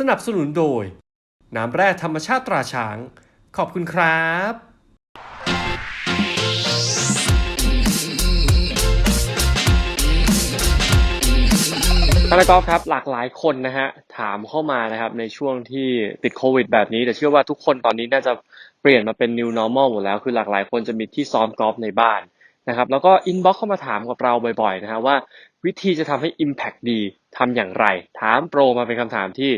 สนับสนุนโดย น้ำแร่ธรรมชาติตราช้าง ขอบคุณครับท่านนักกอล์ฟครับหลากหลายคนนะฮะถามเข้ามานะครับในช่วงที่ติดโควิดแบบนี้แต่เชื่อว่าทุกคนตอนนี้น่าจะเปลี่ยนมาเป็น new normal หมดแล้ว คือหลากหลายคนจะมีที่ซ้อมกอล์ฟในบ้านนะครับแล้วก็อินบ็อกเข้ามาถามกับเราบ่อยๆนะฮะว่าวิธีจะทำให้ Impact ดีทำอย่างไร ถามโปรมาเป็นคำถามที่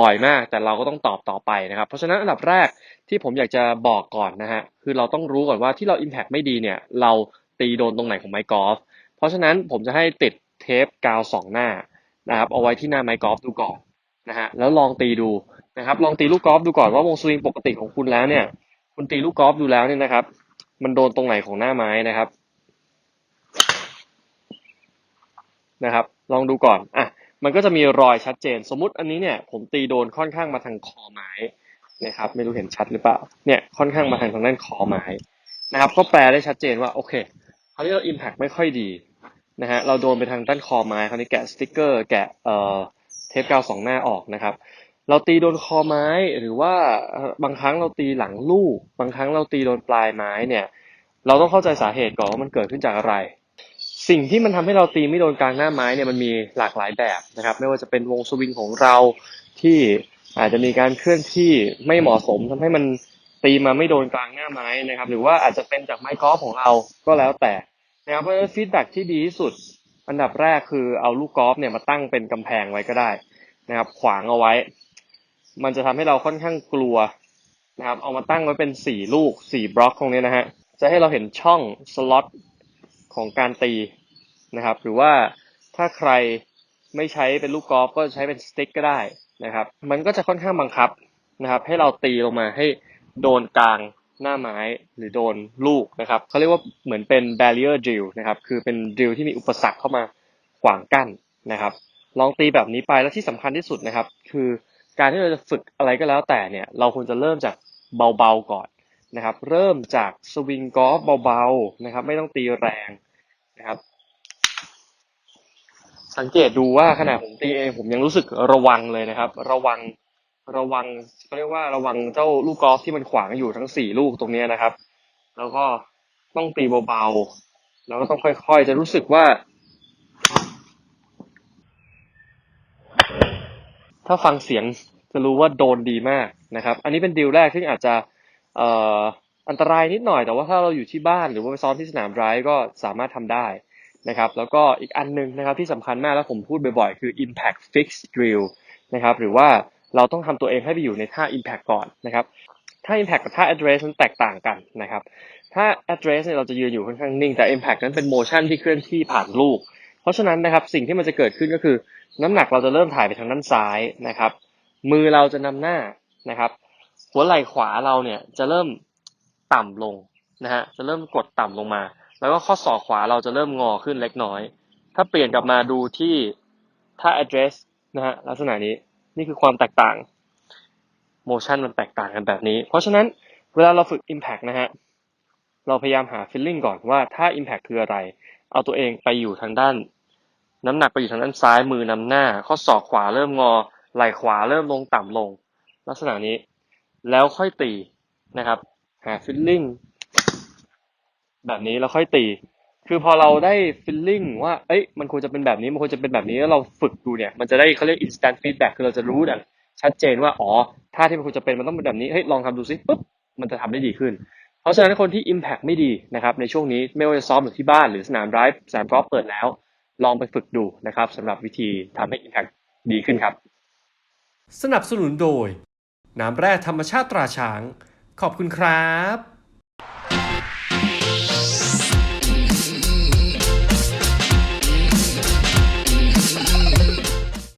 บ่อยมาก แต่เราก็ต้องตอบต่อไปนะครับ เพราะฉะนั้นอันดับแรกที่ผมอยากจะบอกก่อนนะฮะคือเราต้องรู้ก่อนว่าที่เรา Impact ไม่ดีเนี่ยเราตีโดนตรงไหนของไม้กอล์ฟเพราะฉะนั้นผมจะให้ติดเทปกาวสองหน้านะครับเอาไว้ที่หน้าไม้กอล์ฟดูก่อนนะฮะแล้วลองตีดูนะครับลองตีลูกกอล์ฟดูก่อนว่าวงสวิงปกติของคุณแล้วเนี่ย คุณตีลูกกอล์ฟดูแล้วเนี่ยนะครับ มันโดนตรงไหนของหน้าไม้นะครับนะครับ ลองดูก่อนอะ มันก็จะมีรอยชัดเจน สมมุติอันนี้เนี่ยผมตีโดนค่อนข้างมาทางคอไม้นะครับไม่รู้เห็นชัดหรือเปล่าเนี่ยค่อนข้างมาทางทางด้านคอไม้นะครับก็แปลได้ชัดเจนว่าโอเคคราวนี้เรา impact ไม่ค่อยดีนะฮะเราโดนไปทางด้านคอไม้คราวนี้แกะสติกเกอร์แกะเอ่อเทปกาวสองหน้าออกนะครับเราตีโดนคอไม้หรือว่าบางครั้งเราตีหลังลูก บางครั้งเราตีโดนปลายไม้เนี่ย เราต้องเข้าใจสาเหตุก่อนว่ามันเกิดขึ้นจากอะไร สิ่งที่มันทำให้เราตีไม่โดนกลางหน้าไม้เนี่ยมันมีหลากหลายแบบนะครับ ไม่ว่าจะเป็นวงสวิงของเราที่อาจจะมีการเคลื่อนที่ไม่เหมาะสมทำให้มันตีมาไม่โดนกลางหน้าไม้นะครับ หรือว่าอาจจะเป็นจากไม้กอล์ฟของเราก็แล้วแต่นะครับเพราะฉะนั้นฟีดแบ็ที่ดีที่สุด อันดับแรกคือเอาลูกกอล์ฟเนี่ยมาตั้งเป็นกำแพงไว้ก็ได้นะครับ ขวางเอาไว้ มันจะทำให้เราค่อนข้างกลัวนะครับ เอามาตั้งไว้เป็นสี่ลูกสี่บล็อกตรงนี้นะฮะจะให้เราเห็นช่องสล็อต ของการตีนะครับ หรือว่าถ้าใครไม่ใช้เป็นลูกกอล์ฟก็ใช้เป็นสติ๊กก็ได้นะครับ มันก็จะค่อนข้างบังคับนะครับ ให้เราตีลงมาให้โดนกลางหน้าไม้หรือโดนลูกนะครับเขาเรียกว่าเหมือนเป็น barrier drill นะครับ คือเป็น drill ที่มีอุปสรรคเข้ามาขวางกั้นนะครับ ลองตีแบบนี้ไปแล้วที่สำคัญที่สุดนะครับ คือการที่เราจะฝึกอะไรก็แล้วแต่เนี่ย เราควรจะเริ่มจากเบาๆก่อน นะครับ เริ่มจากสวิงกอล์ฟเบาๆนะครับ ไม่ต้องตีแรงนะครับ สังเกตดูว่าขณะผมตีเองผมยังรู้สึกระวังเลยนะครับ ระวังระวังเขาเรียกว่าระวังเจ้าลูกกอล์ฟที่มันขวางอยู่ทั้งสี่ลูกตรงนี้นะครับ แล้วก็ต้องตีเบาๆแล้วก็ต้องค่อยๆ จะรู้สึกว่า ถ้าฟังเสียงจะรู้ว่าโดนดีมากนะครับ อันนี้เป็นดีลแรกที่อาจจะ อันตรายนิดหน่อยแต่ว่าถ้าเราอยู่ที่บ้านหรือว่าไปซ้อมที่สนามไดร์ก็สามารถทำได้นะครับ แล้วก็อีกอันหนึงนะครับที่สำคัญมากแล้วผมพูดบ่อยๆ คือ impact fix drill นะครับหรือว่าเราต้องทำตัวเองให้ไปอยู่ในท่า impact ก่อนนะครับท่า impact กับท่า address มันแตกต่างกันนะครับถ้า address เนี่ยเราจะยืนอยู่ค่อนข้างนิ่งแต่ impact นั้นเป็น motion ที่เคลื่อนที่ผ่านลูก เพราะฉะนั้นนะครับสิ่งที่มันจะเกิดขึ้นก็คือ น้ำหนักเราจะเริ่มถ่ายไปทางด้านซ้ายนะครับมือเราจะนำหน้านะครับ หัวไหล่ขวาเราเนี่ยจะเริ่มต่ำลงนะฮะจะเริ่มกดต่ำลงมา แล้วก็ข้อศอกขวาเราจะเริ่มงอขึ้นเล็กน้อย ถ้าเปลี่ยนกลับมาดูที่ท่า address นะฮะลักษณะนี้นี่คือความแตกต่าง motion มันแตกต่างกันแบบนี้ เพราะฉะนั้นเวลาเราฝึก impact นะฮะเราพยายามหา feeling ก่อนว่าถ้า impact คืออะไร เอาตัวเองไปอยู่ทางด้าน น้ำหนักไปอยู่ทางด้านซ้ายมือนำหน้า ข้อศอกขวาเริ่มงอ ไหล่ขวาเริ่มลงต่ำลง ลักษณะนี้ แล้วค่อยตีนะครับ หา feeling แบบนี้แล้วค่อยตี คือพอเราได้ feeling ว่า เอ้ย มันควรจะเป็นแบบนี้ มันควรจะเป็นแบบนี้แล้วเราฝึกดูเนี่ย มันจะได้เขาเรียก instant feedback คือเราจะรู้แบบชัดเจนว่า อ๋อ ท่าที่มันควรจะเป็นมันต้องเป็นแบบนี้ เฮ้ย ลองทำดูซิปุ๊บ มันจะทำได้ดีขึ้น เพราะฉะนั้นคนที่ impact ไม่ดีนะครับ ในช่วงนี้ไม่ว่าจะซ้อมอยู่ที่บ้านหรือสนามไรฟ์สนามกอล์ฟเปิดแล้ว ลองไปฝึกดูนะครับสำหรับวิธีทำให้ impact ดีขึ้นครับ สนับสนุนโดย น้ำแร่ธรรมชาติตราช้าง ขอบคุณครับ